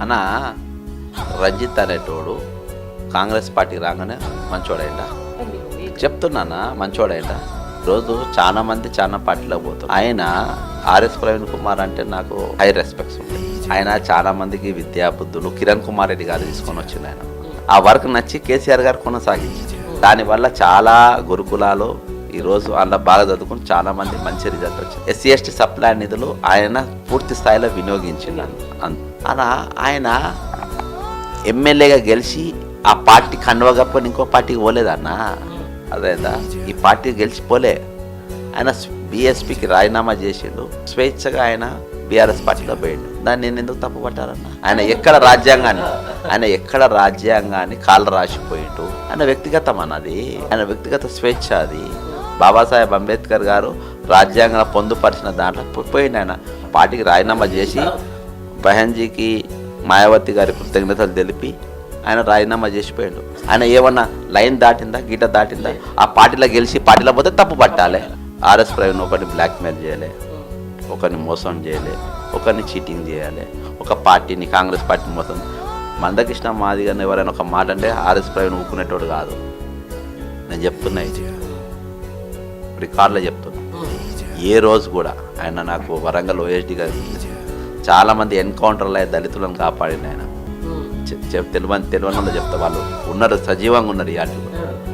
అన్న రంజిత్ అనేటోడు కాంగ్రెస్ పార్టీకి రాగానే మంచోడైందా చెప్తున్నానా మంచోడైందా రోజు చాలా మంది చాలా పార్టీలో పోతారు ఆయన ఆర్ఎస్ ప్రవీణ్ కుమార్ అంటే నాకు హై రెస్పెక్ట్స్ ఉంటాయి. ఆయన చాలా మందికి విద్యాబుద్ధులు కిరణ్ కుమార్ రెడ్డి గారు తీసుకొని వచ్చింది ఆయన. ఆ వర్క్ నచ్చి కేసీఆర్ గారు కొనసాగించింది దానివల్ల చాలా గురుకులాలు ఈరోజు అందులో బాగా చదువుకుని చాలామంది మంచి రిజల్ట్ వచ్చింది ఎస్సీ ఎస్టీ సప్లై నిధులు ఆయన పూర్తి స్థాయిలో వినియోగించిండు. అన్- అలా ఆయన ఎమ్మెల్యేగా గెలిచి ఆ పార్టీ కండువ ఇంకో పార్టీకి పోలేదన్నా అదేదా? ఈ పార్టీ గెలిచిపోలే ఆయన బీఎస్పీకి రాజీనామా చేసిండు. స్వేచ్ఛగా ఆయన బీఆర్ఎస్ పార్టీలో పోయిండు. దాన్ని నేను ఎందుకు తప్పుపట్టాలన్న ఆయన ఎక్కడ రాజ్యాంగాన్ని ఆయన ఎక్కడ రాజ్యాంగాన్ని కాళ్ళ రాసిపోయిండు? ఆయన వ్యక్తిగతం అన్నది ఆయన వ్యక్తిగత స్వేచ్ఛ అది. బాబాసాహెబ్ అంబేద్కర్ గారు రాజ్యాంగం పొందుపరిచిన దాంట్లో పోయింది పోయిండు ఆయన పార్టీకి రాజీనామా చేసి బహన్జీకి మాయావతి గారి కృతజ్ఞతలు తెలిపి ఆయన రాజీనామా చేసిపోయాడు ఆయన ఏమన్నా లైన్ దాటిందా గీట దాటిందా? ఆ పార్టీలో గెలిచి పార్టీలో పోతే తప్పు పట్టాలి. ఆర్ఎస్ ప్రవీణ్ ఒకరిని బ్లాక్మెయిల్ చేయలే. ఒకరిని మోసం చేయలే. ఒకరిని చీటింగ్ చేయాలి. ఒక పార్టీని కాంగ్రెస్ పార్టీని మోసం మందకృష్ణ మాదిగాని ఎవరైనా ఒక మాట అంటే ఆర్ఎస్ ప్రవీణ్ ఊపుకునేటోడు కాదు. నేను చెప్తున్నా ఇది. రికార్డులో చెప్తున్నా. ఏ రోజు కూడా ఆయన నాకు వరంగల్ ఓఎస్డి గారు చాలామంది ఎన్కౌంటర్లు అయ్యే దళితులను కాపాడింది ఆయన. చెప్ తెలియని తెలియని వాళ్ళు చెప్తా వాళ్ళు. ఉన్నారు సజీవంగా ఉన్నారు ఈ ఆటలు